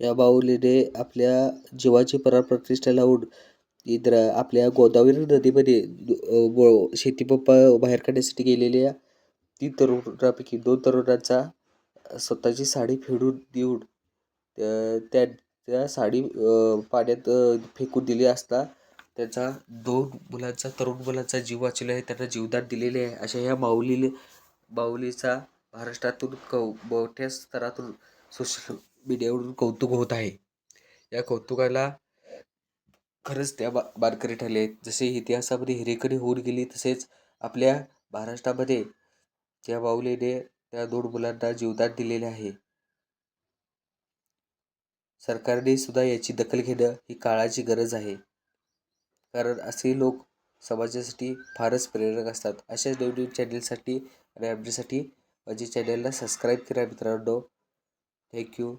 या बाहुलीने आपल्या जीवाची प्राणप्रतिष्ठा लावून इंद्रा आपल्या गोदावरी नदीमध्ये शेतीपंप बाहेर काढण्यासाठी गेलेल्या तीन तरुणांपैकी दोन तरुणांचा स्वतःची साडी फेडून देऊन त्या त्या साडी पाण्यात फेकून दिली असता त्याचा दोन मुलांचा तरुण मुलांचा जीव वाचलेला आहे त्यांना जीवदान दिलेले आहे. अशा ह्या माऊली माऊलीचा महाराष्ट्रातून कौ मोठ्या स्तरातून सोशल मीडियावरून कौतुक होत आहे. या कौतुकाला खरंच त्या बा बारकरी ठरले. आहेत जसे इतिहासामध्ये हिरेकरी होऊन गेली तसेच आपल्या महाराष्ट्रामध्ये त्या बाहुलीने त्या दोन मुलांना जीवदान दिलेले आहे. सरकारने सुद्धा याची दखल घेणं ही काळाची गरज आहे. कारण असे लोक समाजासाठी फारच प्रेरक असतात. अशाच नवनवीन चॅनलसाठी आणि आमच्यासाठी माझ्या चॅनलला सबस्क्राईब करा मित्रांनो. थँक्यू